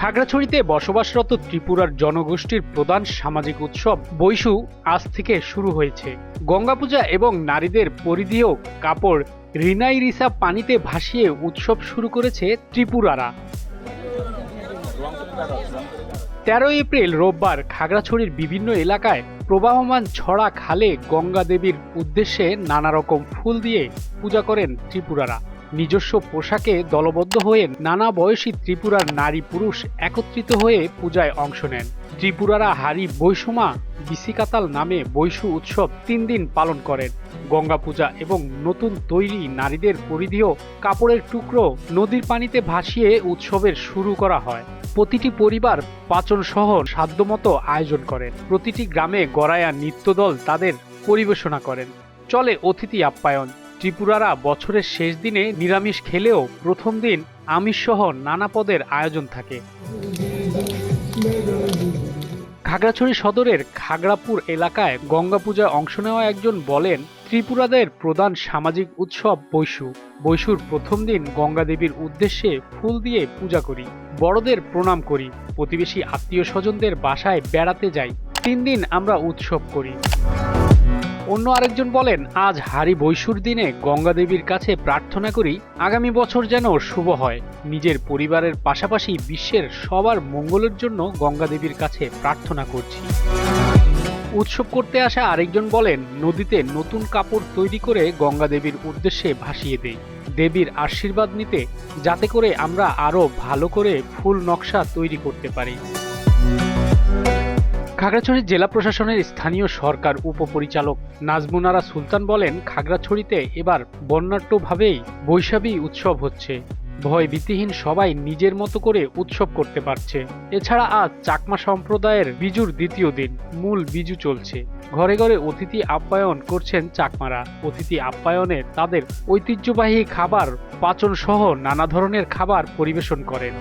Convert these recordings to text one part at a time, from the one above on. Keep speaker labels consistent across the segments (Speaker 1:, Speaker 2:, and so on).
Speaker 1: খাগড়াছড়িতে বসবাসরত ত্রিপুরার জনগোষ্ঠীর প্রধান সামাজিক উৎসব বৈশু আজ থেকে শুরু হয়েছে। গঙ্গা পূজা এবং নারীদের পরিধেয় কাপড় রিনাই রিসা পানিতে ভাসিয়ে উৎসব শুরু করেছে ত্রিপুরারা। তেরোই এপ্রিল রোববার খাগড়াছড়ির বিভিন্ন এলাকায় প্রবাহমান ছড়া খালে গঙ্গা দেবীর উদ্দেশ্যে নানা রকম ফুল দিয়ে পূজা করেন ত্রিপুরারা। নিজস্ব পোশাকে দলবদ্ধ হয়ে নানা বয়সী ত্রিপুরার নারী পুরুষ একত্রিত হয়ে পূজায় অংশ নেন। ত্রিপুরারা হারি বৈষুমা বিসিকাতাল নামে বৈশু উৎসব তিন দিন পালন করেন। গঙ্গা পূজা এবং নতুন তৈরি নারীদের পরিধেয় কাপড়ের টুকরো নদীর পানিতে ভাসিয়ে উৎসবের শুরু করা হয়। প্রতিটি পরিবার পাচন সহ সাধ্যমতো আয়োজন করেন। প্রতিটি গ্রামে গড়ায়া নৃত্যদল তাদের পরিবেশনা করেন। চলে অতিথি আপ্যায়ন। ত্রিপুরারা বছরের শেষ দিনে নিরামিষ খেলেও প্রথম দিন আমিষ সহ নানা পদের আয়োজন থাকে। খাগড়াছড়ি সদরের খাগড়াপুর এলাকায় গঙ্গা পূজায় অংশ নেওয়া একজন বলেন, ত্রিপুরাদের প্রধান সামাজিক উৎসব বৈশু। বৈশুর প্রথম দিন গঙ্গা দেবীর উদ্দেশ্যে ফুল দিয়ে পূজা করি, বড়দের প্রণাম করি, প্রতিবেশী আত্মীয় স্বজনদের বাসায় বেড়াতে যাই। তিন দিন আমরা উৎসব করি। অন্য আরেকজন বলেন, আজ হারি বৈশুর দিনে গঙ্গা দেবীর কাছে প্রার্থনা করি, আগামী বছর যেন শুভ হয়। নিজের পরিবারের পাশাপাশি বিশ্বের সবার মঙ্গলের জন্য গঙ্গা দেবীর কাছে প্রার্থনা করছি। উৎসব করতে আসা আরেকজন বলেন, নদীতে নতুন কাপড় তৈরি করে গঙ্গা দেবীর উদ্দেশ্যে ভাসিয়ে দেই। দেবীর আশীর্বাদ নিতে, যাতে করে আমরা আরও ভালো করে ফুল নকশা তৈরি করতে পারি। খাগড়াছড়ি জেলা প্রশাসনের স্থানীয় সরকার উপপরিচালক নাজমুনারা সুলতান বলেন, খাগড়াছড়িতে এবার বর্ণাঢ্যভাবেই বৈশাখী উৎসব হচ্ছে। ভয় ভীতিহীন সবাই নিজের মতো করে উৎসব করতে পারছে। এছাড়া আজ চাকমা সম্প্রদায়ের বিজুর দ্বিতীয় দিন, মূল বিজু চলছে। ঘরে ঘরে অতিথি আপ্যায়ন করছেন চাকমারা। অতিথি আপ্যায়নে তাদের ঐতিহ্যবাহী খাবার পাচন সহ নানা ধরনের খাবার পরিবেশন করেন।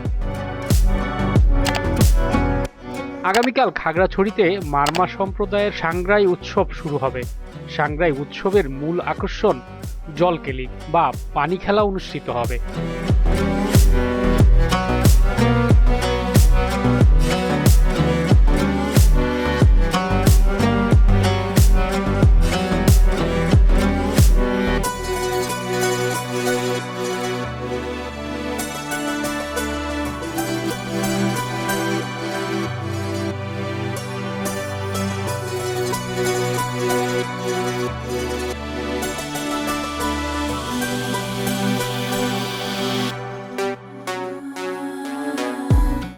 Speaker 1: আগামীকাল খাগড়াছড়িতে মারমা সম্প্রদায়ের সাংগ্রাই উৎসব শুরু হবে। সাংগ্রাই উৎসবের মূল আকর্ষণ জলকেলি বা পানি খেলা অনুষ্ঠিত হবে।